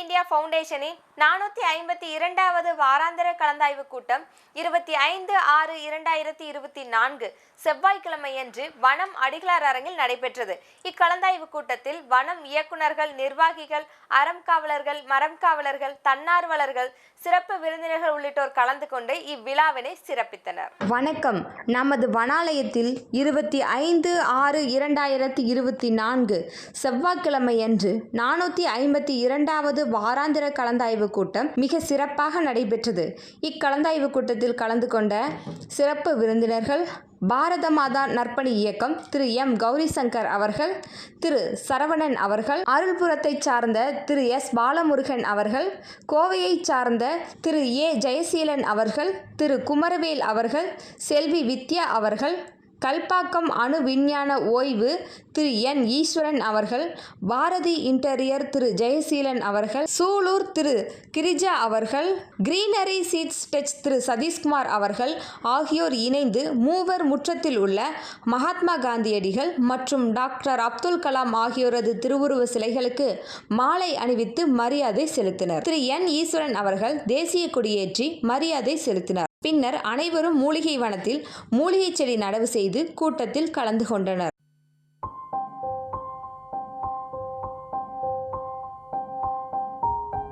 India ஃபவுண்டேஷனின் நானூற்றி ஐம்பத்தி இரண்டாவது வாராந்திர கலந்தாய்வு கூட்டம் இருபத்தி ஐந்து ஆறு இரண்டாயிரத்தி இருபத்தி நான்கு செவ்வாய்க்கிழமையன்று வனம் அடிகளார் அரங்கில் நடைபெற்றது. இக்கலந்தாய்வு கூட்டத்தில் வனம் இயக்குனர்கள் நிர்வாகிகள் அறம் காவலர்கள் மரம் காவலர்கள் தன்னார்வலர்கள் சிறப்பு விருந்தினர்கள் உள்ளிட்டோர் கலந்து கொண்டு இவ்விழாவினை சிறப்பித்தனர். வணக்கம். நமது வனாலயத்தில் இருபத்தி ஐந்து ஆறு இரண்டாயிரத்தி இருபத்தி நான்கு செவ்வாய்க்கிழமையன்று நானூற்றி ஐம்பத்தி இரண்டாவது வாராந்திர கலந்தாய்வு கூட்டம் மிக சிறப்பாக நடைபெற்றது. இக்கலந்தாய்வு கூட்டத்தில் கலந்து கொண்ட சிறப்பு விருந்தினர்கள் பாரத மாதா நற்பணி இயக்கம் திரு எம். கௌரி சங்கர் அவர்கள் திரு. சரவணன் அவர்கள் அருள்புரத்தைச் சார்ந்த திரு. எஸ். பாலமுருகன் அவர்கள் கோவையைச் சார்ந்த திரு. ஏ. ஜெயசீலன் அவர்கள் திரு. குமரவேல் அவர்கள் செல்வி வித்யா அவர்கள் கல்பாக்கம் அணு விஞ்ஞான ஓய்வு திரு என் ஈஸ்வரன் அவர்கள் பாரதி இன்டீரியர் திரு ஜெயசீலன் அவர்கள் சூலூர் திரு கிரிஜா அவர்கள் greenery seeds touch Thiru Sathishkumar அவர்கள் ஆகியோர் இணைந்து மூவர் முற்றத்தில் உள்ள மகாத்மா காந்தியடிகள் மற்றும் டாக்டர் அப்துல் கலாம் ஆகியோரது திருவுருவ சிலைகளுக்கு மாலை அணிவித்து மரியாதை செலுத்தினர். திரு என் ஈஸ்வரன் அவர்கள் தேசிய கொடியேற்றி மரியாதை செலுத்தினார். பின்னர் அனைவரும் மூலிகை வனத்தில் மூலிகை செடி நடவு செய்து கூட்டத்தில் கலந்து கொண்டனர்.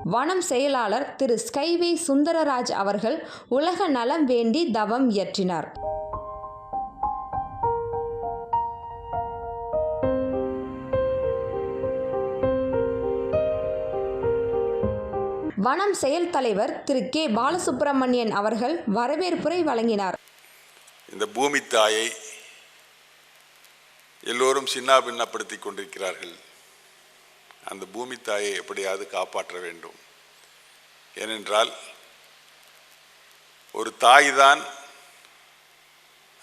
வனம் செயலாளர் திரு ஸ்கைவே சுந்தரராஜ் அவர்கள் உலக நலம் வேண்டி தவம் இயற்றினார். வனம் செயல் தலைவர் திரு கே. பாலசுப்பிரமணியன் அவர்கள் வரவேற்புரை வழங்கினார். இந்த பூமி தாயை எல்லோரும் சின்னாபின்னப்படுத்தி கொண்டிருக்கிறார்கள். அந்த பூமி தாயை எப்படியாவது காப்பாற்ற வேண்டும். ஏனென்றால் ஒரு தாய் தான்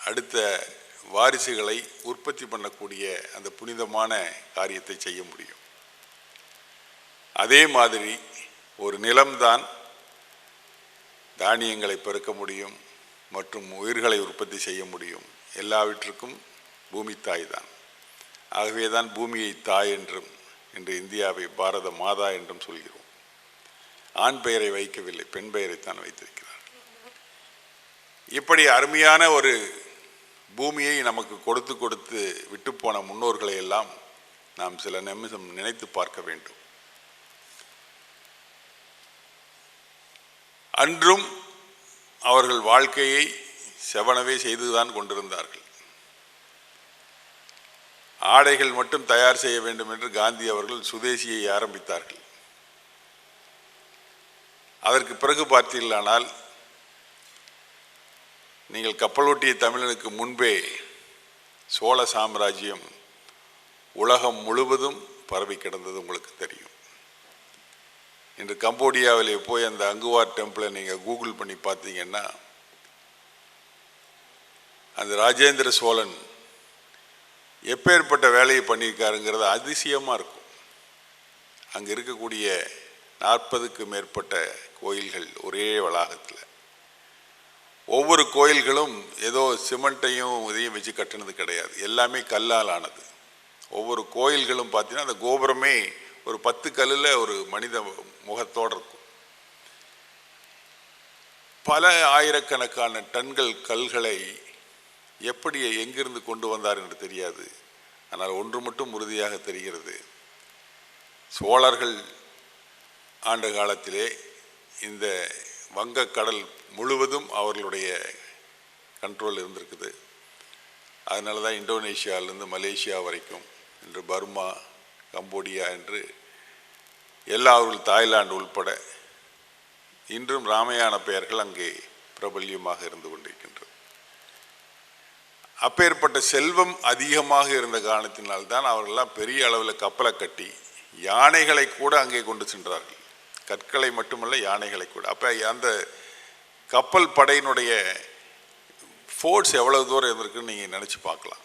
அடுத்த வாரிசுகளை உற்பத்தி பண்ணக்கூடிய அந்த புனிதமான காரியத்தை செய்ய முடியும். அதே மாதிரி ஒரு நிலம்தான் தானியங்களை பெருக்க முடியும் மற்றும் உயிர்களை உற்பத்தி செய்ய முடியும். எல்லாவற்றுக்கும் பூமி தாய் தான் ஆகவே தான் பூமியை தாய் என்றும் இன்று இந்தியாவை பாரத மாதா என்றும் சொல்கிறோம். ஆண் பெயரை வைக்கவில்லை பெண் பெயரைத்தான் வைத்திருக்கிறார். இப்படி அருமையான ஒரு பூமியை நமக்கு கொடுத்து கொடுத்து விட்டுப்போன முன்னோர்களை எல்லாம் நாம் சில நிமிஷம் நினைத்து பார்க்க வேண்டும். அன்றும் அவர்கள் வாழ்க்கையை செவனவே செய்துதான் கொண்டிருந்தார்கள். ஆடைகள் மட்டும் தயார் செய்ய வேண்டும் என்று காந்தி அவர்கள் சுதேசியை ஆரம்பித்தார்கள். அதற்கு பிறகு பார்த்தீர்களானால் நீங்கள் கப்பலோட்டிய தமிழனுக்கு முன்பே சோழ சாம்ராஜ்யம் உலகம் முழுவதும் பரவி கிடந்தது உங்களுக்கு தெரியும். இன்று கம்போடியாவிலே போய் அந்த அங்குவார் டெம்பிளை நீங்கள் கூகுள் பண்ணி பார்த்தீங்கன்னா அந்த ராஜேந்திர சோழன் எப்பேற்பட்ட வேலையை பண்ணியிருக்காருங்கிறது அதிசயமாக இருக்கும். அங்கே இருக்கக்கூடிய நாற்பதுக்கு மேற்பட்ட கோயில்கள் ஒரே வளாகத்தில். ஒவ்வொரு கோயில்களும் ஏதோ சிமெண்ட்டையும் இதையும் வச்சு கட்டினது கிடையாது. எல்லாமே கல்லால் ஆனது. ஒவ்வொரு கோயில்களும் பார்த்தீங்கன்னா அந்த கோபுரமே ஒரு பத்து கல்லில் ஒரு மனித முகத்தோடு இருக்கும். பல ஆயிரக்கணக்கான டன்கள் கல்களை எப்படி எங்கிருந்து கொண்டு வந்தார் என்று தெரியாது. ஆனால் ஒன்று மட்டும் உறுதியாக தெரிகிறது. சோழர்கள் ஆண்ட காலத்திலே இந்த வங்கக்கடல் முழுவதும் அவர்களுடைய கண்ட்ரோல் இருந்திருக்குது. அதனால தான் இந்தோனேஷியாவிலேருந்து மலேசியா வரைக்கும் இன்று பர்மா கம்போடியா என்று எல்லாவர்கள் தாய்லாந்து உள்பட இன்றும் ராமையான பெயர்கள் அங்கே பிரபல்யமாக இருந்து கொண்டிருக்கின்றது அப்பேற்பட்ட செல்வம் அதிகமாக இருந்த காரணத்தினால்தான் அவர்கள்லாம் பெரிய அளவில் கப்பலை கட்டி யானைகளை கூட அங்கே கொண்டு சென்றார்கள். கற்களை மட்டுமல்ல யானைகளை கூட. அப்போ அந்த கப்பல் படையினுடைய ஃபோர்ஸ் எவ்வளவு தூரம் இருந்திருக்குன்னு நீங்கள் நினச்சி பார்க்கலாம்.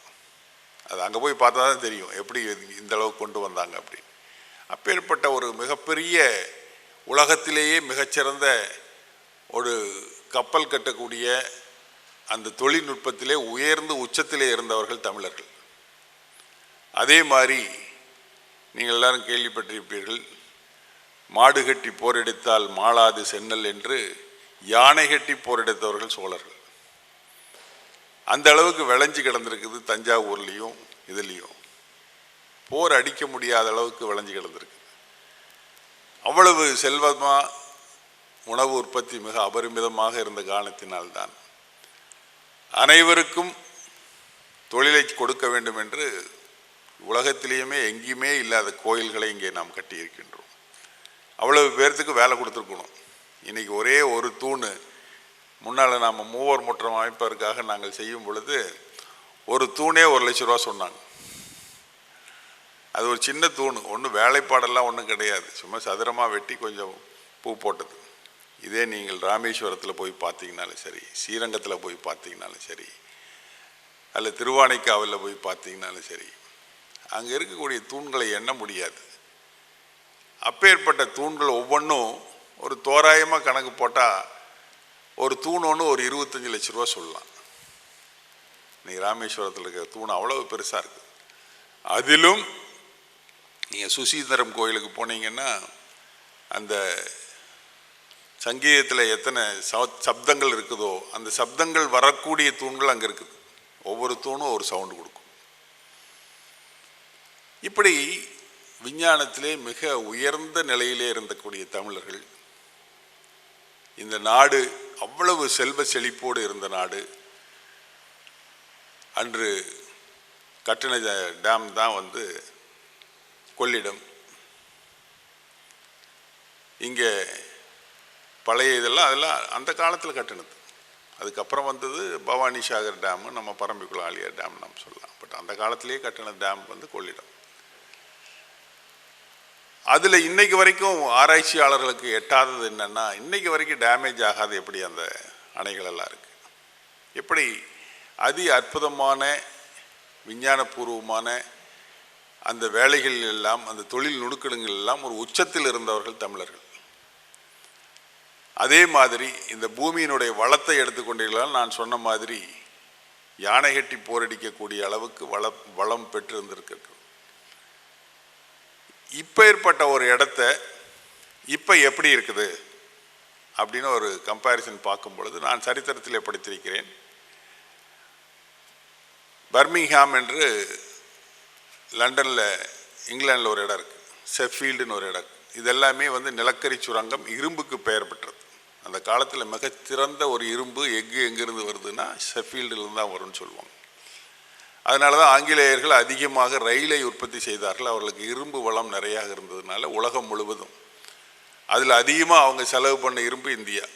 அது அங்கே போய் பார்த்தா தான் தெரியும். எப்படி இந்த அளவுக்கு கொண்டு வந்தாங்க அப்படின்னு. அப்பேற்பட்ட ஒரு மிகப்பெரிய உலகத்திலேயே மிகச்சிறந்த ஒரு கப்பல் கட்டக்கூடிய அந்த தொழில்நுட்பத்திலே உயர்ந்து உச்சத்திலே இருந்தவர்கள் தமிழர்கள். அதே மாதிரி நீங்கள் எல்லாரும் கேள்விப்பட்டிருப்பீர்கள் மாடு கட்டி போரெடுத்தால் மாளாது சென்னல் என்று யானை கட்டி போரெடுத்தவர்கள் சோழர்கள். அந்த அளவுக்கு விளைஞ்சு கிடந்திருக்குது தஞ்சாவூர்லேயும் இதுலேயும். போர் அடிக்க முடியாத அளவுக்கு விளைஞ்சு கிடந்திருக்கு. அவ்வளவு செல்வமாக உணவு உற்பத்தி மிக அபரிமிதமாக இருந்த காரணத்தினால்தான். அனைவருக்கும் தொழிலை கொடுக்க வேண்டும் என்று உலகத்திலேயுமே எங்கேயுமே இல்லாத கோயில்களை இங்கே நாம் கட்டியிருக்கின்றோம். அவ்வளவு பேர்த்துக்கு வேலை கொடுத்துருக்கணும். இன்றைக்கி ஒரே ஒரு தூண். முன்னால் நாம் மூவர் முற்றம் அமைப்பதற்காக நாங்கள் செய்யும் பொழுது ஒரு தூணே ஒரு லட்ச ரூபா சொன்னாங்க. அது ஒரு சின்ன தூண். ஒன்றும் வேலைப்பாடெல்லாம் ஒன்றும் கிடையாது. சும்மா சதுரமாக வெட்டி கொஞ்சம் பூ போட்டது. இதே நீங்கள் ராமேஸ்வரத்தில் போய் பார்த்தீங்கனாலும் சரி ஸ்ரீரங்கத்தில் போய் பார்த்தீங்கனாலும் சரி அல்ல திருவானைக்காவலில் போய் பார்த்தீங்கனாலும் சரி அங்கே இருக்கக்கூடிய தூண்களை எண்ண முடியாது. அப்பேற்பட்ட தூண்கள் ஒவ்வொன்றும் ஒரு தோராயமாக கணக்கு போட்டால் ஒரு தூண் ஒன்று ஒரு இருபத்தஞ்சி லட்ச ரூபா சொல்லலாம். இன்றைக்கி ராமேஸ்வரத்தில் இருக்கிற தூண் அவ்வளவு பெருசாக இருக்குது அதிலும் நீங்கள் சுசீந்திரம் கோயிலுக்கு போனீங்கன்னா அந்த சங்கீதத்தில் எத்தனை சப்தங்கள் இருக்குதோ அந்த சப்தங்கள் வரக்கூடிய தூண்கள் அங்கே இருக்குது. ஒவ்வொரு தூணும் ஒரு சவுண்டு கொடுக்கும். இப்படி விஞ்ஞானத்திலே மிக உயர்ந்த நிலையிலே இருந்தக்கூடிய தமிழர்கள் இந்த நாடு அவ்வளவு செல்வ செழிப்போடு இருந்த நாடு. அன்று கட்டின டேம் தான் வந்து கொள்ளிடம். இங்கே பழைய இதெல்லாம் அதெல்லாம் அந்த காலத்தில் கட்டினது. அதுக்கப்புறம் வந்தது பவானி சாகர் டேமு நம்ம பரம்பிக்குளம் ஆலியா டேம் நம்ம சொல்லலாம். பட் அந்த காலத்திலேயே கட்டின டேம் வந்து கொள்ளிடம். அதில் இன்னைக்கு வரைக்கும் ஆராய்ச்சியாளர்களுக்கு எட்டாதது என்னன்னா இன்னைக்கு வரைக்கும் டேமேஜ் ஆகாது எப்படி அந்த அணைகள் எல்லாம் இருக்குது எப்படி அதி அற்புதமான விஞ்ஞானபூர்வமான அந்த வேலைகள் எல்லாம் அந்த தொழில் நுணுக்கங்கள் எல்லாம் ஒரு உச்சத்தில் இருந்தவர்கள் தமிழர்கள். அதே மாதிரி இந்த பூமியினுடைய வளத்தை எடுத்துக்கொண்டீர்களால் நான் சொன்ன மாதிரி யானை கட்டி போரடிக்கக்கூடிய அளவுக்கு வள வளம் பெற்றிருந்திருக்கு இப்போ ஏற்பட்ட ஒரு இடத்த இப்போ எப்படி இருக்குது? அப்படின்னு ஒரு கம்பேரிசன் பார்க்கும் பொழுது நான் சரித்திரத்தில் படித்திருக்கிறேன். பர்மிங்ஹாம் என்று லண்டனில் இங்கிலாந்தில் ஒரு இடம் இருக்குது செஃபீல்டுன்னு ஒரு இடம். இதெல்லாமே இது எல்லாமே வந்து நிலக்கரி சுரங்கம் இரும்புக்கு பெயர் பெற்றது. அந்த காலத்தில் மிகச்சிறந்த ஒரு இரும்பு எஃகு எங்கேருந்து வருதுன்னா செஃபீல்டுலேருந்து தான் வரும்னு சொல்லுவாங்க. அதனால தான் ஆங்கிலேயர்கள் அதிகமாக ரயிலை உற்பத்தி செய்தார்கள். அவர்களுக்கு இரும்பு வளம் நிறையாக இருந்ததுனால உலகம் முழுவதும். அதில் அதிகமாக அவங்க செலவு பண்ண இரும்பு இந்தியா.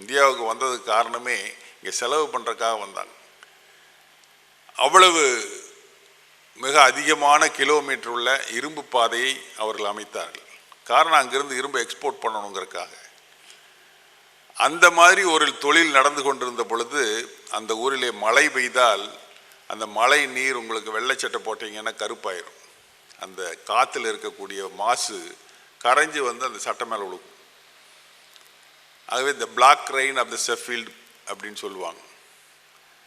இந்தியாவுக்கு வந்ததுக்கு காரணமே இங்கே செலவு பண்ணுறதுக்காக வந்தாங்க. அவ்வளவு மிக அதிகமான கிலோமீட்டர் உள்ள இரும்பு பாதையை அவர்கள் அமைத்தார்கள். காரணம் அங்கிருந்து இரும்பு எக்ஸ்போர்ட் பண்ணணுங்கிறதுக்காக. அந்த மாதிரி ஒரு தொழில் நடந்து கொண்டிருந்த பொழுது அந்த ஊரிலே மழை பெய்தால் அந்த மழை நீர் உங்களுக்கு வெள்ளைச்சட்டை போட்டீங்கன்னா கருப்பாயிரும். அந்த காற்றுல இருக்கக்கூடிய மாசு கரைஞ்சி வந்து அந்த சட்டை மேலே விழுகும் ஆகவே இந்த black rain of the Sheffield அப்படின்னு சொல்லுவாங்க.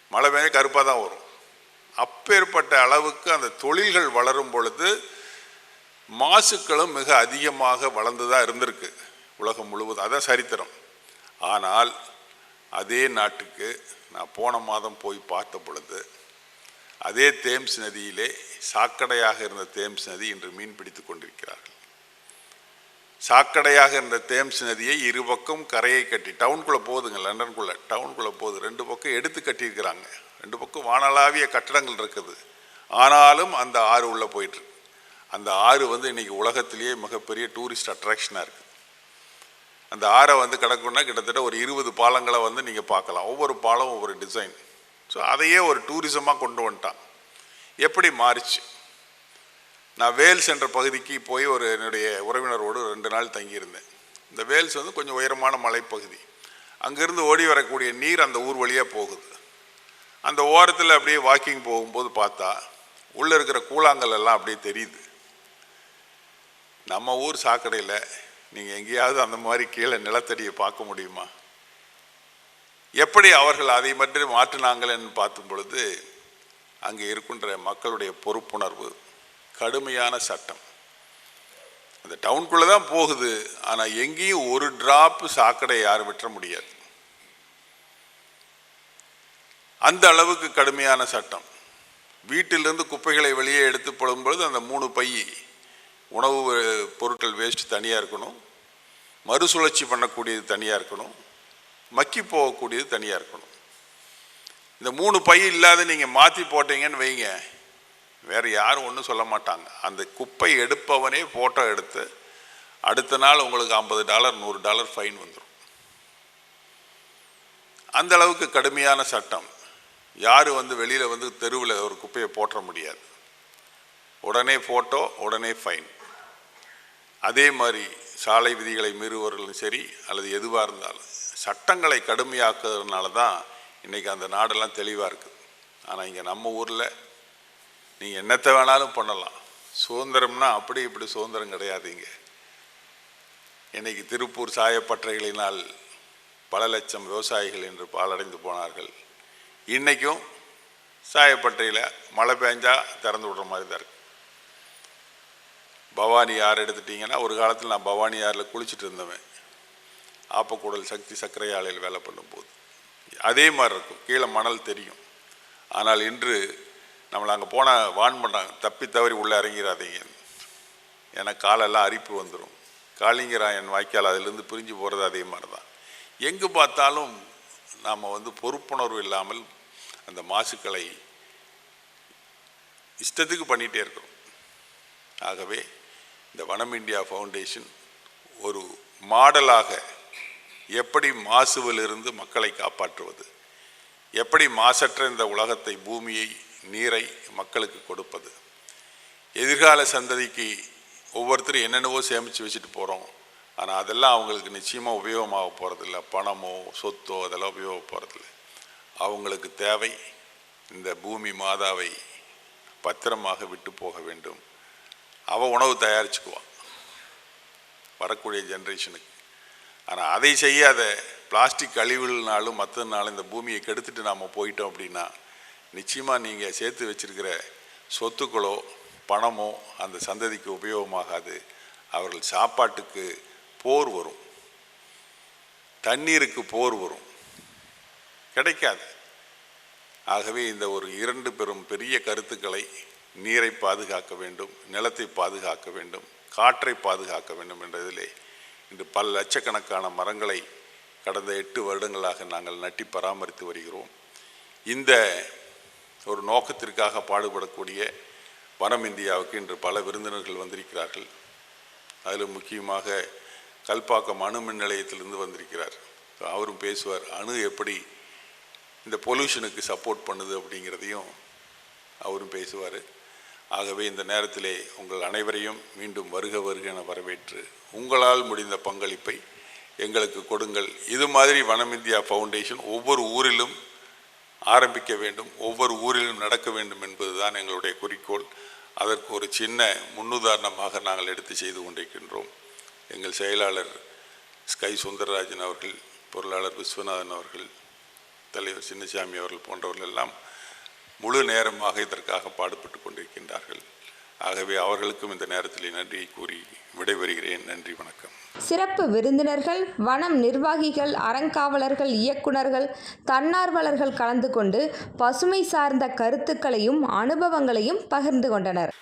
மழை பெய்ய கருப்பாக தான் வரும். அப்பேற்பட்ட அளவுக்கு அந்த தொழில்கள் வளரும் பொழுது மாசுக்களும் மிக அதிகமாக வளர்ந்து தான் இருந்திருக்கு உலகம் முழுவதும். அதான் சரித்திரம். ஆனால் அதே நாட்டுக்கு நான் போன மாதம் போய் பார்த்த பொழுது அதே தேம்ஸ் நதியிலே சாக்கடையாக இருந்த தேம்ஸ் நதி இன்று மீன் பிடித்து கொண்டிருக்கிறார்கள். சாக்கடையாக இருந்த தேம்ஸ் நதியை இரு பக்கம் கரையை கட்டி டவுனுக்குள்ளே போகுதுங்க லண்டனுக்குள்ளே டவுனுக்குள்ளே போகுது ரெண்டு பக்கம் எடுத்து கட்டியிருக்கிறாங்க. ரெண்டு பக்கம் வானளாவிய கட்டடங்கள் இருக்குது. ஆனாலும் அந்த ஆறு உள்ளே போயிட்டுருக்கு அந்த ஆறு வந்து இன்னைக்கு உலகத்திலேயே மிகப்பெரிய டூரிஸ்ட் அட்ராக்ஷனாக இருக்குது அந்த ஆறை வந்து கிடக்குன்னா கிட்டத்தட்ட ஒரு இருபது பாலங்களை வந்து நீங்கள் பார்க்கலாம். ஒவ்வொரு பாலம் ஒவ்வொரு டிசைன் ஸோ அதையே ஒரு டூரிசமாக கொண்டு வந்துட்டான். எப்படி மாறிச்சு? நான் வேல்ஸ் என்ற பகுதிக்கு போய் ஒரு என்னுடைய உறவினரோடு ரெண்டு நாள் தங்கியிருந்தேன். இந்த வேல்ஸ் வந்து கொஞ்சம் உயரமான மலைப்பகுதி. அங்கேருந்து ஓடி வரக்கூடிய நீர் அந்த ஊர் வழியாக போகுது. அந்த ஓரத்தில் அப்படியே வாக்கிங் போகும்போது பார்த்தா உள்ளே இருக்கிற கூழாங்கல் எல்லாம் அப்படியே தெரியுது. நம்ம ஊர் சாக்கடையில் நீங்கள் எங்கேயாவது அந்த மாதிரி கீழே நிலத்தடியை பார்க்க முடியுமா? எப்படி அவர்கள் அதை மட்டும் மாற்றினாங்களேன்னு பார்த்தும் பொழுது அங்கே இருக்கின்ற மக்களுடைய பொறுப்புணர்வு கடுமையான சட்டம். அந்த டவுனுக்குள்ளே தான் போகுது. ஆனால் எங்கேயும் ஒரு டிராப்பு சாக்கடை யாரும் விட்டுற முடியாது. அந்த அளவுக்கு கடுமையான சட்டம். வீட்டிலிருந்து குப்பைகளை வெளியே எடுத்து பொழுது அந்த மூணு பை உணவு பொருட்கள் வேஸ்ட் தனியாக இருக்கணும். மறுசுழற்சி பண்ணக்கூடியது தனியாக இருக்கணும். மக்கி போகக்கூடியது தனியாக இருக்கணும். இந்த மூணு பை இல்லாத நீங்கள் மாற்றி போட்டீங்கன்னு வைங்க. வேறு யாரும் ஒன்றும் சொல்ல மாட்டாங்க. அந்த குப்பை எடுப்பவனே ஃபோட்டோ எடுத்து அடுத்த நாள் உங்களுக்கு ஐம்பது டாலர் நூறு டாலர் ஃபைன் வந்துடும் அந்த அளவுக்கு கடுமையான சட்டம். யார் வந்து வெளியில் வந்து தெருவில் ஒரு குப்பையை போட்ட முடியாது. உடனே ஃபோட்டோ உடனே ஃபைன் அதே மாதிரி சாலை விதிகளை மீறுபவர்களும் சரி அல்லது எதுவாக இருந்தாலும் சட்டங்களை கடுமையாக்குறதுனால தான் இன்றைக்கி அந்த நாடெல்லாம் தெளிவாக இருக்குது ஆனால் இங்கே நம்ம ஊரில் நீங்கள் என்னத்தை வேணாலும் பண்ணலாம். சுதந்திரம்னா அப்படி இப்படி சுதந்திரம் கிடையாதுங்க இன்றைக்கி திருப்பூர் சாயப்பட்டறைகளினால் பல லட்சம் விவசாயிகள் என்று பாலடைந்து போனார்கள். இன்றைக்கும் சாயப்பட்டையில் மழை பெஞ்சா திறந்து விடுற மாதிரி தான் இருக்குது பவானி ஆறு எடுத்துட்டிங்கன்னா ஒரு காலத்தில் நான் பவானி ஆறில் குளிச்சுட்டு இருந்தவன். ஆப்பக்கூடல் சக்தி சர்க்கரை ஆலையில் வேலை பண்ணும்போது. அதே மாதிரி இருக்கும். கீழே மணல் தெரியும். ஆனால் இன்று நம்மளை அங்கே போனால் வான் பண்ணாங்க தப்பி தவறி உள்ளே இறங்கிறாதீங்க ஏன்னா காலெல்லாம் அரிப்பு வந்துடும் காளிங்கராயன் வாய்க்கால் அதிலிருந்து பிரிஞ்சு போகிறது அதே மாதிரி தான் எங்கு பார்த்தாலும் நாம் வந்து பொறுப்புணர்வு இல்லாமல் அந்த மாசுக்களை இஷ்டத்துக்கு பண்ணிகிட்டே இருக்கிறோம். ஆகவே இந்த வனம் இந்தியா ஃபவுண்டேஷன் ஒரு மாடலாக எப்படி மாசுவிலிருந்து மக்களை காப்பாற்றுவது எப்படி மாசற்ற இந்த உலகத்தை பூமியை நீரை மக்களுக்கு கொடுப்பது எதிர்கால சந்ததிக்கு ஒவ்வொருத்தரும் என்னென்னவோ சேமித்து வச்சுட்டு போகிறோம் ஆனால் அதெல்லாம் அவங்களுக்கு நிச்சயமாக உபயோகமாக போகிறதில்ல பணமோ சொத்தோ அதெல்லாம் உபயோக போகிறதில்ல அவங்களுக்கு தேவை இந்த பூமி மாதாவை பத்திரமாக விட்டு போக வேண்டும். அவள் உணவு தயாரிச்சுக்குவான் வரக்கூடிய ஜென்ரேஷனுக்கு. ஆனால் அதை செய்யாத பிளாஸ்டிக் கழிவுகள்னாலும் மற்றதுனாலும் இந்த பூமியை கெடுத்துட்டு நாம் போயிட்டோம் அப்படின்னா நிச்சயமாக நீங்கள் சேர்த்து வச்சுருக்கிற சொத்துக்களோ பணமோ அந்த சந்ததிக்கு உபயோகமாகாது. அவர்கள் சாப்பாட்டுக்கு போர் வரும். தண்ணீருக்கு போர் வரும். கிடைக்காது. ஆகவே இந்த ஒரு இரண்டு பெரும் பெரிய கருத்துக்களை நீரை பாதுகாக்க வேண்டும் நிலத்தை பாதுகாக்க வேண்டும் காற்றை பாதுகாக்க வேண்டும் என்றதிலே இன்று பல லட்சக்கணக்கான மரங்களை கடந்த எட்டு வருடங்களாக நாங்கள் நட்டி பராமரித்து வருகிறோம். இந்த ஒரு நோக்கத்திற்காக பாடுபடக்கூடிய வனம் இந்தியாவுக்கு இன்று பல விருந்தினர்கள் வந்திருக்கிறார்கள். அதில் முக்கியமாக கல்பாக்கம் அணு மின் நிலையத்திலிருந்து வந்திருக்கிறார். அவரும் பேசுவார் அணு எப்படி இந்த பொல்யூஷனுக்கு சப்போர்ட் பண்ணுது அப்படிங்கிறதையும் அவரும் பேசுவார். ஆகவே இந்த நேரத்திலே உங்கள் அனைவரையும் மீண்டும் வருக வருக என வரவேற்று உங்களால் முடிந்த பங்களிப்பை எங்களுக்கு கொடுங்கள். இது மாதிரி வனம் இந்தியா ஃபவுண்டேஷன் ஒவ்வொரு ஊரிலும் ஆரம்பிக்க வேண்டும். ஒவ்வொரு ஊரிலும் நடக்க வேண்டும் என்பதுதான் எங்களுடைய குறிக்கோள். அதற்கு ஒரு சின்ன முன்னுதாரணமாக நாங்கள் எடுத்து செய்து கொண்டிருக்கின்றோம். எங்கள் செயலாளர் ஸ்கை சுந்தரராஜன் அவர்கள் பொருளாளர் விஸ்வநாதன் அவர்கள் தலைவர் சின்னசாமி அவர்கள் போன்றவர்கள் எல்லாம் முழு நேரமாக இதற்காக பாடுபட்டு கொண்டிருக்கின்றார்கள். ஆகவே அவர்களுக்கும் இந்த நேரத்தில் நன்றியை கூறி விடைபெறுகிறேன். நன்றி வணக்கம். சிறப்பு விருந்தினர்கள் வனம் நிர்வாகிகள் அறங்காவலர்கள் இயக்குனர்கள் தன்னார்வலர்கள் கலந்து கொண்டு பசுமை சார்ந்த கருத்துக்களையும் அனுபவங்களையும் பகிர்ந்து கொண்டனர்.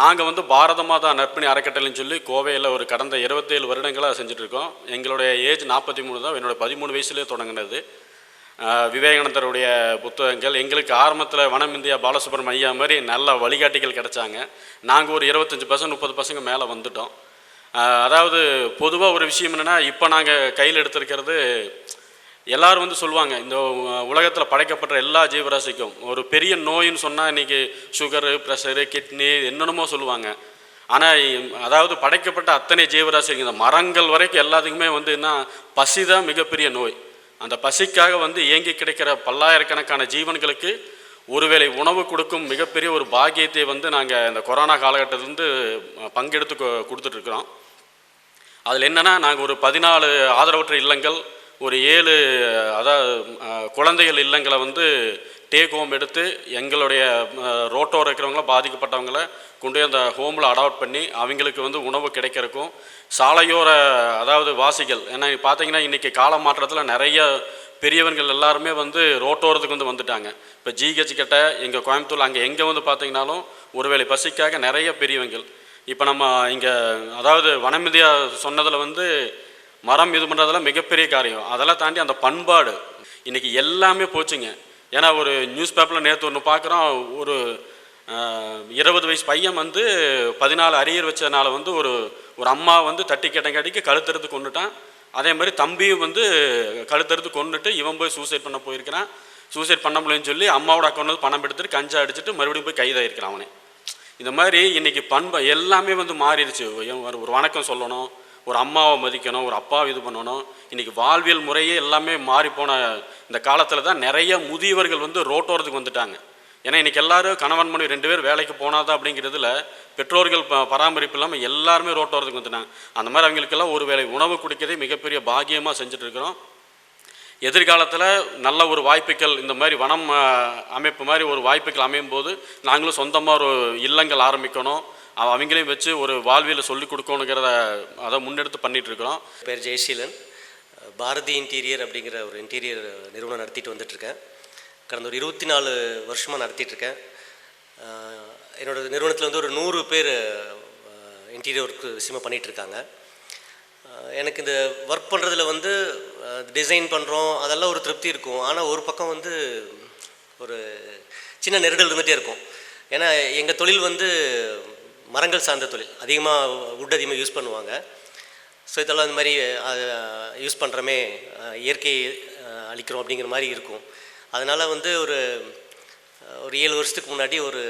நாங்கள் வந்து பாரத மாதா நற்பணி அறக்கட்டளைன்னு சொல்லி கோவையில் ஒரு கடந்த இருபத்தேழு வருடங்களாக செஞ்சுட்டு இருக்கோம். எங்களுடைய ஏஜ் நாற்பத்தி மூணு தான். என்னோட பதிமூணு வயசுலேயே தொடங்கினது. விவேகானந்தருடைய புத்தகங்கள். எங்களுக்கு ஆரம்பத்தில் வனம் இந்தியா பாலசுப்ரமணியம் ஐயா மாதிரி நல்ல வழிகாட்டிகள் கிடைச்சாங்க. நாங்கள் ஒரு இருபத்தஞ்சி பர்சன்ட் முப்பது பசங்க மேலே வந்துட்டோம். அதாவது பொதுவாக ஒரு விஷயம் என்னென்னா இப்போ நாங்கள் கையில் எடுத்திருக்கிறது எல்லோரும் வந்து சொல்லுவாங்க இந்த உலகத்தில் படைக்கப்பட்ட எல்லா ஜீவராசிக்கும் ஒரு பெரிய நோயின்னு சொன்னால் இன்றைக்கி சுகரு ப்ரெஷரு கிட்னி என்னென்னமோ சொல்லுவாங்க. ஆனால் அதாவது படைக்கப்பட்ட அத்தனை ஜீவராசி இந்த மரங்கள் வரைக்கும் எல்லாத்துக்குமே வந்து என்ன பசி தான் மிகப்பெரிய நோய். அந்த பசிக்காக வந்து இயங்கி கிடைக்கிற பல்லாயிரக்கணக்கான ஜீவன்களுக்கு ஒருவேளை உணவு கொடுக்கும் மிகப்பெரிய ஒரு பாக்கியத்தை வந்து நாங்கள் இந்த கொரோனா காலகட்டத்திலேருந்து பங்கெடுத்து கொடுத்துட்ருக்குறோம் அதில் என்னென்னா நாங்கள் ஒரு பதினாலு ஆதரவற்ற இல்லங்கள் ஒரு ஏழு அதாவது குழந்தைகள் இல்லங்களை வந்து டேக் ஹோம் எடுத்து எங்களுடைய ரோட்டோர இருக்கிறவங்கள பாதிக்கப்பட்டவங்கள கொண்டு போய் அந்த ஹோமில் அடாப்ட் பண்ணி அவங்களுக்கு வந்து உணவு கிடைக்கிறக்கும். சாலையோர அதாவது வாசிகள் ஏன்னா பார்த்தீங்கன்னா இன்றைக்கி கால மாற்றத்தில் நிறைய பெரியவர்கள் எல்லாருமே வந்து ரோட்டோரத்துக்கு வந்து வந்துட்டாங்க. இப்போ ஜிஹெச் கிட்ட எங்கள் கோயம்புத்தூர் அங்கே எங்கே வந்து பார்த்தீங்கனாலும் ஒருவேளை பசிக்காக நிறைய பெரியவங்கள். இப்போ நம்ம இங்கே அதாவது வனமிதியா சொன்னதில் வந்து மரம் இது பண்ணுறதெல்லாம் மிகப்பெரிய காரியம். அதெல்லாம் தாண்டி அந்த பண்பாடு இன்றைக்கி எல்லாமே போச்சுங்க. ஏன்னா ஒரு நியூஸ் பேப்பரில் நேற்று ஒன்று பார்க்குறோம் ஒரு இருபது வயசு பையன் வந்து பதினாலு அரியர் வச்சதுனால வந்து ஒரு ஒரு அம்மா வந்து தட்டி கேட்டங்காட்டிக்கு கழுத்துறது கொண்டுட்டான் அதே மாதிரி தம்பியும் வந்து கழுத்தறுத்து கொண்டுட்டு இவன் போய் சூசைட் பண்ண போயிருக்கிறான். சூசைட் பண்ண முடியலன்னு சொல்லி அம்மாவோட அக்கௌண்ட் வந்து பணம் எடுத்துட்டு கஞ்சா அடிச்சுட்டு மறுபடியும் போய் கைதாயிருக்கிறான் அவனே. இந்த மாதிரி இன்றைக்கி பண்பு எல்லாமே வந்து மாறிடுச்சு. ஒரு வணக்கம் சொல்லணும். ஒரு அம்மாவை மதிக்கணும் ஒரு அப்பாவை இது பண்ணணும். இன்றைக்கி வாழ்வியல் முறையே எல்லாமே மாறிப்போன இந்த காலத்தில் தான் நிறைய முதியவர்கள் வந்து ரோட்டோரத்துக்கு வந்துட்டாங்க. ஏன்னா இன்றைக்கி எல்லாரும் கணவன் மனைவி ரெண்டு பேர் வேலைக்கு போனாதான் அப்படிங்கிறதுல பெற்றோர்கள் ப- பராமரிப்பு இல்லாமல் எல்லாருமே ரோட்டோரத்துக்கு வந்துட்டாங்க. அந்த மாதிரி அவங்களுக்கெல்லாம் ஒரு வேலை உணவு கொடுக்கறதே மிகப்பெரிய பாக்கியமாக செஞ்சிட்ருக்கிறோம் எதிர்காலத்தில் நல்ல ஒரு வாய்ப்புகள் இந்த மாதிரி வனம் அமைப்பு மாதிரி ஒரு வாய்ப்புகள் அமையும் போது நாங்களும் சொந்தமாக ஒரு இல்லங்கள் ஆரம்பிக்கணும். அவங்களையும் வச்சு ஒரு வாழ்வியலை சொல்லிக் கொடுக்கணுங்கிறத அதை முன்னெடுத்து பண்ணிட்டு இருக்கிறோம் பேர் ஜெயசீலன். பாரதி இன்டீரியர் அப்படிங்கிற ஒரு இன்டீரியர் நிறுவனம் நடத்திட்டு வந்துட்டுருக்கேன். கடந்த ஒரு இருபத்தி நாலு வருஷமாக நடத்திட்டுருக்கேன் என்னோட நிறுவனத்தில் வந்து ஒரு நூறு பேர் இன்டீரியர் ஒர்க் விஷயமாக பண்ணிகிட்ருக்காங்க எனக்கு இந்த ஒர்க் பண்ணுறதுல வந்து டிசைன் பண்ணுறோம் அதெல்லாம் ஒரு திருப்தி இருக்கும். ஆனால் ஒரு பக்கம் வந்து ஒரு சின்ன நெருடல் இருந்துகிட்டே இருக்கும். ஏன்னா எங்கள் தொழில் வந்து மரங்கள் சார்ந்த தொழில். அதிகமாக வுட் அதிகமாக யூஸ் பண்ணுவாங்க. ஸோ இதெல்லாம் இந்த மாதிரி யூஸ் பண்ணுறமே இயற்கை அழிக்கிறோம் அப்படிங்கிற மாதிரி இருக்கும். அதனால் வந்து ஒரு ஒரு ஏழு வருஷத்துக்கு முன்னாடி ஒரு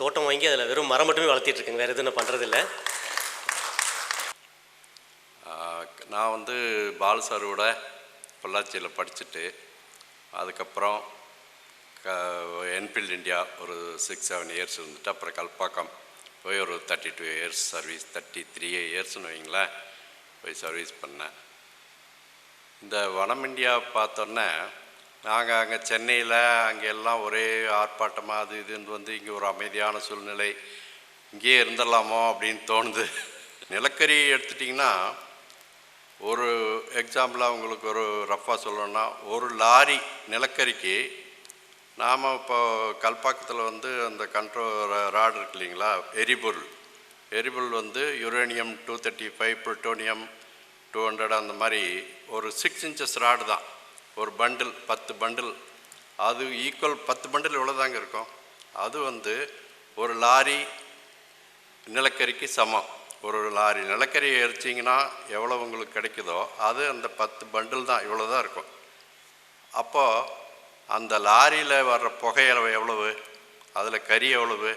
தோட்டம் வாங்கி அதில் வெறும் மரம் மட்டுமே வளர்த்திட்ருக்கேங்க வேறு எதுவும் நான் பண்ணுறதில்ல நான் வந்து பால் சாரோட பொள்ளாச்சியில் படிச்சுட்டு அதுக்கப்புறம் க என்ஃபீல்டு இந்தியா ஒரு சிக்ஸ் செவன் இயர்ஸ் இருந்துட்டு அப்புறம் கல்பாக்கம் போய் ஒரு thirty two years service thirty three இயர்ஸ்னு வைங்களேன் போய் சர்வீஸ் பண்ணேன். இந்த வனம் இந்தியா பார்த்தோன்னே நாங்கள் அங்கே சென்னையில் அங்கே எல்லாம் ஒரே ஆர்ப்பாட்டமாக அது இதுன்னு வந்து இங்கே ஒரு அமைதியான சூழ்நிலை இங்கேயே இருந்துடலாமோ அப்படின்னு தோணுது. நிலக்கரி எடுத்துட்டிங்கன்னா ஒரு எக்ஸாம்பிளாக உங்களுக்கு ஒரு ரஃபாக சொல்லணும்னா ஒரு லாரி நிலக்கரிக்கு நாம் இப்போ கல்பாக்கத்தில் வந்து அந்த கண்ட்ரோ ராடு இருக்கு இல்லைங்களா? எரிபொருள். எரிபொருள் வந்து uranium two thirty five plutonium two hundred அந்த மாதிரி ஒரு சிக்ஸ் இன்ச்சஸ் ராடு தான். ஒரு பண்டில் பத்து பண்டில் அது ஈக்குவல் பத்து பண்டில் எவ்வளோதாங்க இருக்கும்? அது வந்து ஒரு லாரி நிலக்கரிக்கு சமம். ஒரு லாரி நிலக்கரி எரிச்சிங்கன்னா எவ்வளோ உங்களுக்கு கிடைக்குதோ அது அந்த பத்து பண்டில் தான் இவ்வளோ தான் இருக்கும். அப்போது அந்த லாரியில் வர்ற புகை எவ்வளவு? அதில் கறி எவ்வளவு?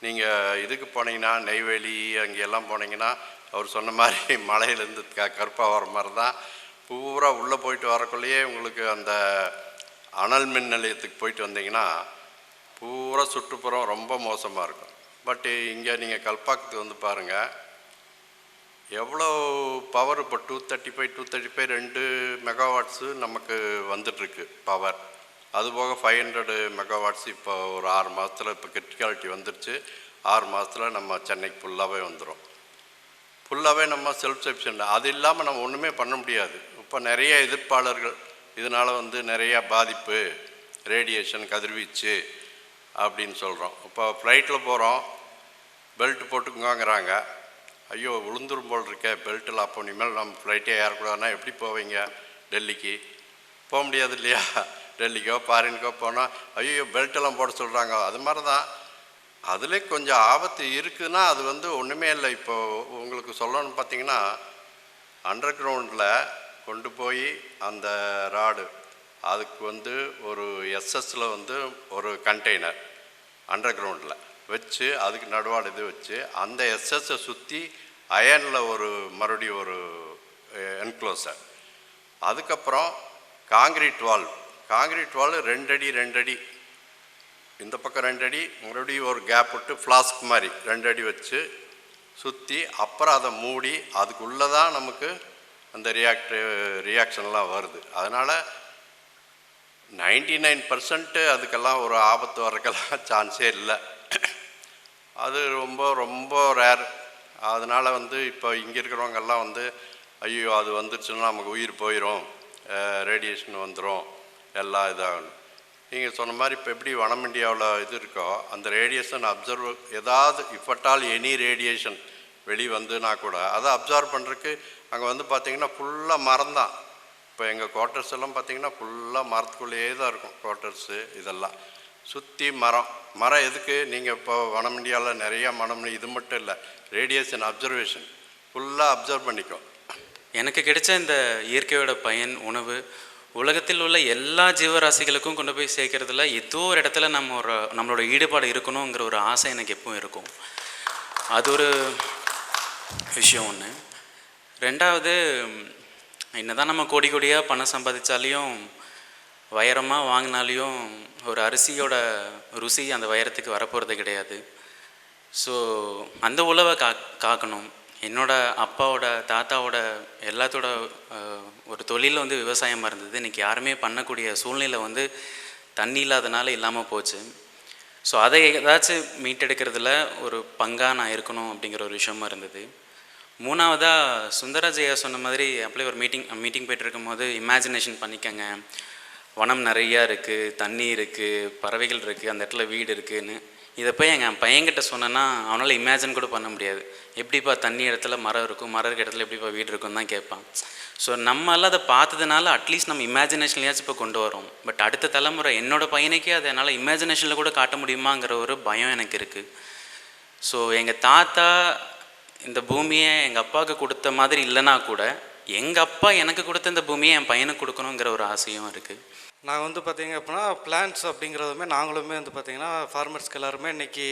நீங்கள் இதுக்கு போனீங்கன்னா நெய்வேலி அங்கெல்லாம் போனீங்கன்னா அவர் சொன்ன மாதிரி மலையிலேருந்து க கருப்பாக வர மாதிரி தான் பூரா உள்ளே போயிட்டு வரக்குள்ளேயே உங்களுக்கு அந்த அனல் மின் நிலையத்துக்கு போயிட்டு வந்தீங்கன்னா பூரா சுற்றுப்புறம் ரொம்ப மோசமாக இருக்கும். பட் இங்கே நீங்கள் கல்பாக்கத்துக்கு வந்து பாருங்கள் எவ்வளோ பவர் இப்போ two thirty five two thirty five ரெண்டு மெகாவாட்ஸு நமக்கு வந்துட்டுருக்கு பவர் அதுபோக ஃபைவ் ஹண்ட்ரடு மெகாவாட்ஸ் இப்போ ஒரு ஆறு மாதத்தில் இப்போ கிரிட்டிகாலிட்டி வந்துருச்சு. ஆறு மாதத்தில் நம்ம சென்னைக்கு ஃபுல்லாகவே வந்துடும் ஃபுல்லாகவே நம்ம செல்ஃப் சஃபிஷியன்ட் அது இல்லாமல் நம்ம ஒன்றுமே பண்ண முடியாது. இப்போ நிறைய எதிர்ப்பாளர்கள் இதனால் வந்து நிறையா பாதிப்பு ரேடியேஷன் கதிர்வீச்சு அப்படின்னு சொல்கிறோம் இப்போ ஃப்ளைட்டில் போகிறோம் பெல்ட் போட்டுக்குங்கோங்கிறாங்க. ஐயோ விழுந்துரும் போல் இருக்க. பெல்ட்டில் அப்போ இனிமேல் நம்ம ஃப்ளைட்டே ஏறக்கூடாதுன்னா எப்படி போவீங்க? டெல்லிக்கு. போக முடியாது இல்லையா? டெல்லிக்கோ ஃபாரினுக்கோ போனால் ஐயோ பெல்ட்டெல்லாம் போட சொல்கிறாங்க அது மாதிரி தான் அதிலே கொஞ்சம் ஆபத்து இருக்குதுன்னா அது வந்து ஒன்றுமே இல்லை. இப்போது உங்களுக்கு சொல்லணும்னு பார்த்தீங்கன்னா அண்டர் கிரவுண்டில் கொண்டு போய் அந்த ராடு அதுக்கு வந்து ஒரு எஸ்எஸ்ஸில் வந்து ஒரு கண்டெய்னர் அண்டர் கிரவுண்டில் வச்சு அதுக்கு நடுவாடு இது வச்சு அந்த எஸ்எஸ்ஸை சுற்றி அயனில் ஒரு மறுபடியும் ஒரு என்க்ளோசர் அதுக்கப்புறம் காங்கிரீட் வால்வ் காங்கிரீட் வால் ரெண்டடி ரெண்டடி. இந்த பக்கம் ரெண்டடி மறுபடியும் ஒரு கேப் விட்டு ஃப்ளாஸ்க் மாதிரி ரெண்டடி வச்சு சுற்றி அப்புறம் அதை மூடி அதுக்குள்ளே தான் நமக்கு அந்த ரியாக்ட் ரியாக்ஷன்லாம் வருது. அதனால் நைன்டி நைன் பர்சன்ட்டு அதுக்கெல்லாம் ஒரு ஆபத்து வர்றதுக்கெல்லாம் சான்ஸே இல்லை. அது ரொம்ப ரொம்ப ரேர் அதனால் வந்து இப்போ இங்கே இருக்கிறவங்கெல்லாம் வந்து ஐயோ அது வந்துருச்சுன்னா நமக்கு உயிர் போயிடும் ரேடியேஷன் வந்துடும் எல்லாம் இதாகணும். நீங்கள் சொன்ன மாதிரி இப்போ எப்படி வனம் இந்தியாவில் இது இருக்கோ அந்த ரேடியேஷன் அப்சர்வ் ஏதாவது இஃபட்டால் எனி ரேடியேஷன் வெளி வந்துனா கூட அதை அப்சர்வ் பண்ணுறதுக்கு அங்கே வந்து பார்த்தீங்கன்னா ஃபுல்லாக மரம் தான். இப்போ எங்கள் குவார்ட்டர்ஸ் எல்லாம் பார்த்தீங்கன்னா ஃபுல்லாக மரத்துக்குள்ளேயே தான் இருக்கும் குவார்ட்டர்ஸு இதெல்லாம். சுற்றி மரம். மரம் எதுக்கு? நீங்கள் இப்போ வனம் இந்தியாவில் நிறையா மனம் இது மட்டும் இல்லை ரேடியேஷன் அப்சர்வேஷன் ஃபுல்லாக அப்சர்வ் பண்ணிக்கும் எனக்கு கிடைச்ச இந்த இயற்கையோட பயன் உணவு உலகத்தில் உள்ள எல்லா ஜீவராசிகளுக்கும் கொண்டு போய் சேர்க்கறதுல ஏதோ ஒரு இடத்துல நம்ம ஒரு நம்மளோட ஈடுபாடு இருக்கணுங்கிற ஒரு ஆசை எனக்கு எப்பவும் இருக்கும். அது ஒரு விஷயம் ஒன்று ரெண்டாவது என்னதான் நம்ம கோடி கோடியாக பணம் சம்பாதிச்சாலையும் வைரமாக வாங்கினாலையும் ஒரு அரிசியோட ருசி அந்த வைரத்துக்கு வரப்போகிறது கிடையாது. ஸோ அந்த உழவை கா காக்கணும். என்னோட அப்பாவோட தாத்தாவோட எல்லாத்தோட ஒரு தொழிலில் வந்து விவசாயமாக இருந்தது. இன்றைக்கி யாருமே பண்ணக்கூடிய சூழ்நிலை வந்து தண்ணி இல்லாதனால இல்லாமல் போச்சு. ஸோ அதை ஏதாச்சும் மீட்டெடுக்கிறதுல ஒரு பங்காக நான் இருக்கணும் அப்படிங்கிற ஒரு விஷயமா இருந்தது. மூணாவதாக சுந்தராஜையா சொன்ன மாதிரி அப்படியே ஒரு மீட்டிங் மீட்டிங் போயிட்டு இருக்கும்போது இமேஜினேஷன் பண்ணிக்கங்க. வனம் நிறையா இருக்குது தண்ணி இருக்குது பறவைகள் இருக்குது அந்த இடத்துல வீடு இருக்குதுன்னு இதை போய் எங்கள் பையன்கிட்ட சொன்னேன்னா அவனால் இமேஜின் கூட பண்ண முடியாது. எப்படிப்பா தண்ணி இடத்துல மரம் இருக்கும் மரம் இருக்க இடத்துல எப்படிப்பா வீடு இருக்கும்னு தான் கேட்பான். ஸோ நம்மளால் அதை பார்த்ததுனால அட்லீஸ்ட் நம்ம இமேஜினேஷன்லையாச்சும் இப்போ கொண்டு வரோம். பட் அடுத்த தலைமுறை என்னோட பையனுக்கே அதை என்னால் இமேஜினேஷனில் கூட காட்ட முடியுமாங்கிற ஒரு பயம் எனக்கு இருக்குது ஸோ எங்கள் தாத்தா இந்த பூமியை எங்கள் அப்பாவுக்கு கொடுத்த மாதிரி இல்லைனா கூட எங்கள் அப்பா எனக்கு கொடுத்த இந்த பூமியை என் பையனுக்கு கொடுக்கணுங்கிற ஒரு ஆசையும் இருக்குது நாங்கள் வந்து பார்த்திங்க அப்படின்னா பிளான்ஸ் அப்படிங்கிறதுமே நாங்களுமே வந்து பார்த்திங்கன்னா ஃபார்மர்ஸ்க்கு எல்லாருமே இன்றைக்கி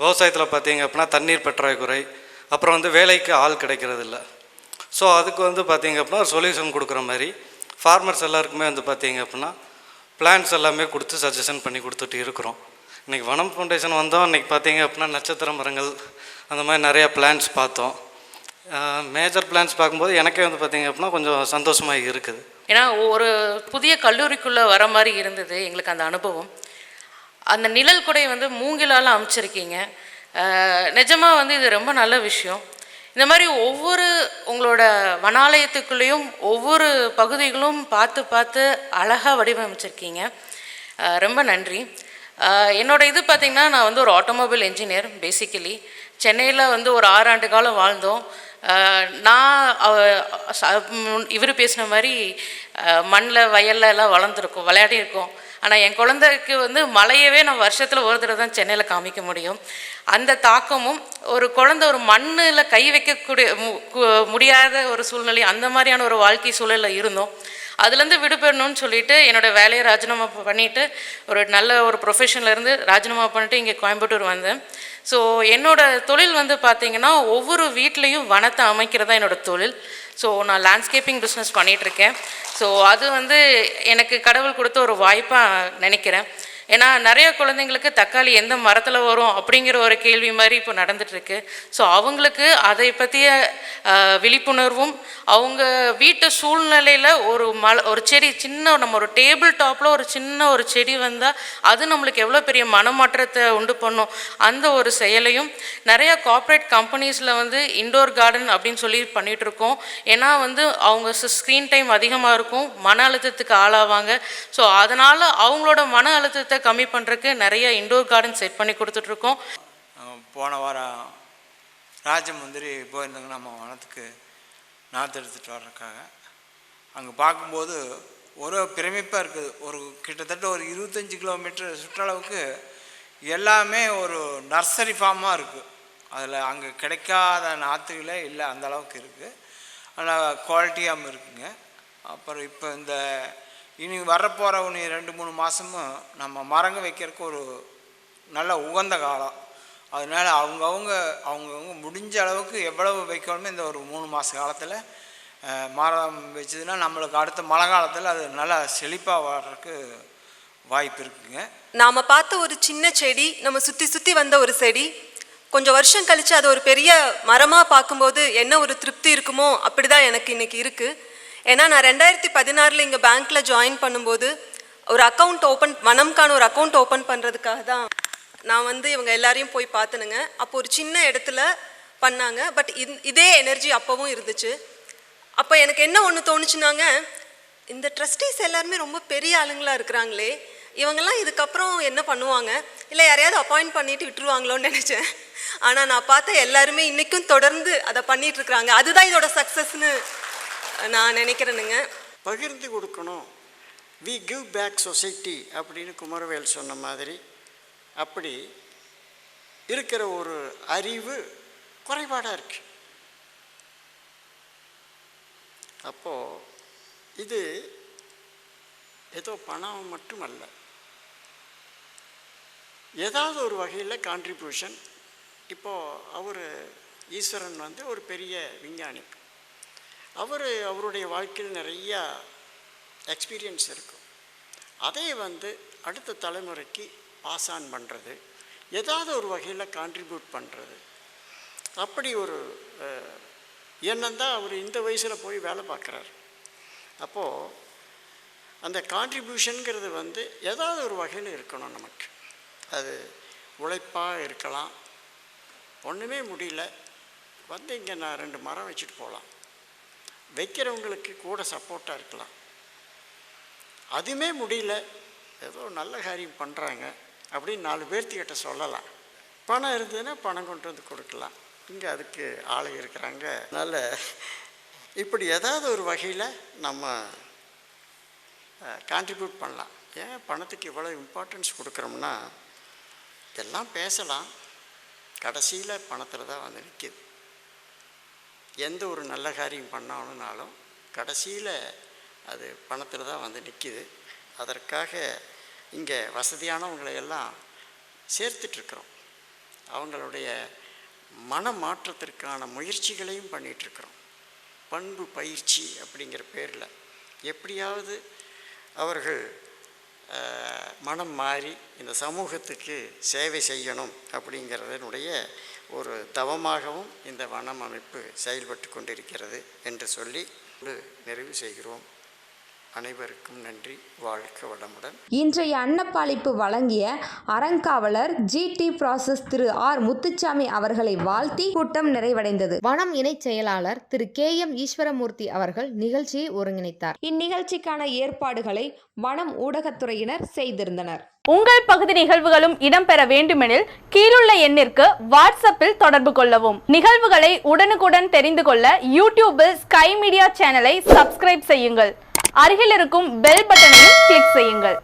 விவசாயத்தில் பார்த்திங்க அப்படின்னா தண்ணீர் பற்றாக்குறை அப்புறம் வந்து வேலைக்கு ஆள் கிடைக்கிறதில்ல. ஸோ அதுக்கு வந்து பார்த்திங்க அப்படின்னா ஒரு சொல்யூஷன் கொடுக்குற மாதிரி ஃபார்மர்ஸ் எல்லாருக்குமே வந்து பார்த்திங்க அப்படின்னா பிளான்ஸ் எல்லாமே கொடுத்து சஜஷன் பண்ணி கொடுத்துட்டு இருக்கிறோம். இன்றைக்கி வனம் ஃபவுண்டேஷன் வந்தோம் இன்றைக்கி பார்த்திங்க அப்படின்னா நட்சத்திர மரங்கள் அந்த மாதிரி நிறையா பிளான்ஸ் பார்த்தோம். மேஜர் பிளான்ஸ் பார்க்கும்போது எனக்கே வந்து பார்த்திங்க அப்படின்னா கொஞ்சம் சந்தோஷமாக இருக்குது. ஏன்னா ஒரு புதிய கல்லூரிக்குள்ளே வர மாதிரி இருந்தது எங்களுக்கு அந்த அனுபவம். அந்த நிழல் குடை வந்து மூங்கிலால் அமைச்சிருக்கீங்க. நிஜமாக வந்து இது ரொம்ப நல்ல விஷயம். இந்த மாதிரி ஒவ்வொரு உங்களோட வனாலயத்துக்குள்ளேயும் ஒவ்வொரு பகுதிகளும் பார்த்து பார்த்து அழகாக வடிவமைச்சிருக்கீங்க. ரொம்ப நன்றி. என்னோட இது பார்த்திங்கன்னா நான் வந்து ஒரு ஆட்டோமொபைல் இன்ஜினியர் பேசிக்கலி சென்னையில் வந்து ஒரு ஆறு ஆண்டு காலம் வாழ்ந்தோம். நான் இவர் பேசின மாதிரி மண்ணில் வயல்ல எல்லாம் வளர்ந்துருக்கோம் விளையாடி இருக்கோம். ஆனால் என் குழந்தைக்கு வந்து மலையவே நான் வருஷத்தில் ஒரு தடவை தான் சென்னையில் காமிக்க முடியும். அந்த தாக்கமும் ஒரு குழந்தை ஒரு மண்ணில் கை வைக்கக்கூடிய மு- முடியாத ஒரு சூழ்நிலை அந்த மாதிரியான ஒரு வாழ்க்கை சூழலில் இருந்தோம். அதுலேருந்து விடுபடணும்னு சொல்லிட்டு என்னோட வேலையை ராஜினாமா பண்ணிவிட்டு ஒரு நல்ல ஒரு ப்ரொஃபஷனில் இருந்து ராஜினாமா பண்ணிட்டு இங்கே கோயம்புத்தூர் வந்தேன். ஸோ என்னோட தொழில் வந்து பார்த்தீங்கன்னா ஒவ்வொரு வீட்லேயும் வனத்தை அமைக்கிறது தான் என்னோட தொழில். ஸோ நான் லேண்ட்ஸ்கேப்பிங் பிஸ்னஸ் பண்ணிகிட்ருக்கேன் ஸோ அது வந்து எனக்கு கடவுள் கொடுத்த ஒரு வாய்ப்பாக நினைக்கிறேன். ஏன்னா நிறைய குழந்தைங்களுக்கு தக்காளி எந்த மரத்தில் வரும் அப்படிங்கிற ஒரு கேள்வி மாதிரி இப்போ நடந்துட்டுருக்கு. ஸோ அவங்களுக்கு அதை பற்றிய விழிப்புணர்வும் அவங்க வீட்டு சூழ்நிலையில் ஒரு மல ஒரு செடி சின்ன நம்ம ஒரு டேபிள் டாப்பில் ஒரு சின்ன ஒரு செடி வந்தால் அது நம்மளுக்கு எவ்வளோ பெரிய மனமாற்றத்தை உண்டு பண்ணும்? அந்த ஒரு செயலையும் நிறையா கார்ப்பரேட் கம்பெனிஸில் வந்து இண்டோர் கார்டன் அப்படின்னு சொல்லி பண்ணிகிட்ருக்கோம் ஏன்னா வந்து அவங்க ஸ்க்ரீன் டைம் அதிகமாக இருக்கும் மன அழுத்தத்துக்கு ஆளாவாங்க. ஸோ அதனால் அவங்களோட மன அழுத்தத்தை கம்மி பண்ணுறக்கு நிறைய இண்டோர் கார்டன் செட் பண்ணி கொடுத்துட்ருக்கோம். போன வாரம் ராஜமுந்திரி போயிருந்தாங்க நம்ம வனத்துக்கு நாற்று எடுத்துகிட்டு வர்றதுக்காக. அங்கே பார்க்கும்போது ஒரு பிரமிப்பாக இருக்குது. ஒரு கிட்டத்தட்ட ஒரு இருபத்தஞ்சி கிலோமீட்டர் சுற்றளவுக்கு எல்லாமே ஒரு நர்சரி ஃபார்மாக இருக்குது அதில் அங்கே கிடைக்காத நாற்றுகளே இல்லை அந்த அளவுக்கு இருக்குது ஆனால் குவாலிட்டியாகவும் இருக்குங்க. அப்புறம் இப்போ இந்த இனி வரப்போகிற இனி ரெண்டு மூணு மாதமும் நம்ம மரங்க வைக்கிறதுக்கு ஒரு நல்ல உகந்த காலம். அதனால் அவங்கவுங்க அவங்கவுங்க முடிஞ்ச அளவுக்கு எவ்வளவு வைக்கணுமோ இந்த ஒரு மூணு மாத காலத்தில் மரம் வச்சதுன்னா நம்மளுக்கு அடுத்த மழை காலத்தில் அது நல்லா செழிப்பாக வர்றதுக்கு வாய்ப்பு இருக்குங்க. நாம் பார்த்த ஒரு சின்ன செடி நம்ம சுற்றி சுற்றி வந்த ஒரு செடி கொஞ்சம் வருஷம் கழித்து அது ஒரு பெரிய மரமாக பார்க்கும்போது என்ன ஒரு திருப்தி இருக்குமோ அப்படி தான் எனக்கு இன்றைக்கி இருக்குது ஏன்னா நான் ரெண்டாயிரத்தி பதினாறில் இங்கே பேங்க்கில் ஜாயின் பண்ணும்போது ஒரு அக்கௌண்ட் ஓப்பன் வனம்கான ஒரு அக்கௌண்ட் ஓப்பன் பண்ணுறதுக்காக தான் நான் வந்து இவங்க எல்லாரையும் போய் பார்த்தனுங்க. அப்போ ஒரு சின்ன இடத்துல பண்ணாங்க. பட் இதே எனர்ஜி அப்போவும் இருந்துச்சு. அப்போ எனக்கு என்ன ஒன்று தோணுச்சுனாங்க இந்த ட்ரஸ்டீஸ் எல்லாருமே ரொம்ப பெரிய ஆளுங்களா இருக்கிறாங்களே. இவங்கெல்லாம் இதுக்கப்புறம் என்ன பண்ணுவாங்க? இல்லை யாரையாவது அப்பாயிண்ட் பண்ணிட்டு விட்டுருவாங்களோன்னு நினச்சேன். ஆனால் நான் பார்த்த எல்லாருமே இன்றைக்கும் தொடர்ந்து அதை பண்ணிகிட்ருக்குறாங்க அதுதான் இதோட சக்ஸஸ்னு நான் நினைக்கிறேனுங்க. பகிர்ந்து கொடுக்கணும். வி கிவ் பேக் சொசைட்டி அப்படின்னு குமரவேல் சொன்ன மாதிரி. அப்படி இருக்கிற ஒரு அறிவு குறைபாடாக இருக்கு. அப்போது இது ஏதோ பணம் மட்டுமல்ல. ஏதாவது ஒரு வகையில் கான்ட்ரிபியூஷன் இப்போது அவர் ஈஸ்வரன் வந்து ஒரு பெரிய விஞ்ஞானி. அவர் அவருடைய வாழ்க்கையில் நிறையா எக்ஸ்பீரியன்ஸ் இருக்கும். அதை வந்து அடுத்த தலைமுறைக்கு பாஸ் ஆன் பண்ணுறது ஏதாவது ஒரு வகையில் கான்ட்ரிபியூட் பண்ணுறது அப்படி ஒரு எண்ணம் தான் அவர் இந்த வயசில் போய் வேலை பார்க்குறாரு. அப்போது அந்த கான்ட்ரிபியூஷனுங்கிறது வந்து ஏதாவது ஒரு வகையில் இருக்கணும் நமக்கு. அது உழைப்பாக இருக்கலாம் ஒன்றுமே முடியல வந்து இங்கே நான் ரெண்டு மரம் வச்சுட்டு போகலாம். வைக்கிறவங்களுக்கு கூட சப்போர்ட்டாக இருக்கலாம். அதுவுமே முடியல. ஏதோ நல்ல காரியம் பண்ணுறாங்க அப்படின்னு நாலு பேர்த்துக்கிட்ட சொல்லலாம். பணம் இருந்ததுன்னா பணம் கொண்டு வந்து கொடுக்கலாம். இங்கே அதுக்கு ஆளுங்க இருக்கிறாங்க. அதனால் இப்படி ஏதாவது ஒரு வகையில் நம்ம கான்ட்ரிபியூட் பண்ணலாம். ஏன் பணத்துக்கு இவ்வளோ இம்பார்ட்டன்ஸ் கொடுக்குறோம்னா எல்லாம் பேசலாம். கடைசியில் பணத்தில் தான் வந்து நிற்கிது எந்த ஒரு நல்ல காரியம் பண்ணணுன்னாலும் கடைசியில் அது பணத்தில் தான் வந்து நிற்கிது அதற்காக இங்கே வசதியானவங்களை எல்லாம் சேர்த்துட்ருக்குறோம் அவங்களுடைய மன மாற்றத்திற்கான முயற்சிகளையும் பண்ணிகிட்ருக்குறோம் பண்பு பயிற்சி அப்படிங்கிற பேரில். எப்படியாவது அவர்கள் மனம் மாறி இந்த சமூகத்துக்கு சேவை செய்யணும் அப்படிங்கிறதனுடைய ஒரு தவமாகவும் இந்த வனம் அமைப்பு செயல்பட்டு கொண்டிருக்கிறது என்று சொல்லி நிறைவு செய்கிறோம். அனைவருக்கும் நன்றி. வாழ்க வளமுடன். இன்றைய அன்னப்பாளிப்பு வழங்கிய அறங்காவலர் G D process Thiru R Muthusamy அவர்களை வாழ்த்தி கூட்டம் நிறைவடைந்தது. வனம் இணைச் செயலாளர் திரு கே எம் ஈஸ்வரமூர்த்தி அவர்கள் நிகழ்ச்சியை ஒருங்கிணைத்தார். இந்நிகழ்ச்சிக்கான ஏற்பாடுகளை வனம் ஊடகத்துறையினர் செய்திருந்தனர். உங்கள் பகுதி நிகழ்வுகளும் இடம்பெற வேண்டுமெனில் கீழுள்ள எண்ணிற்கு வாட்ஸ்அப்பில் தொடர்பு கொள்ளவும். நிகழ்வுகளை உடனுக்குடன் தெரிந்து கொள்ள யூடியூபில் ஸ்கை மீடியா சேனலை சப்ஸ்கிரைப் செய்யுங்கள். அருகில் இருக்கும் பெல் பட்டனையும் கிளிக் செய்யுங்கள்.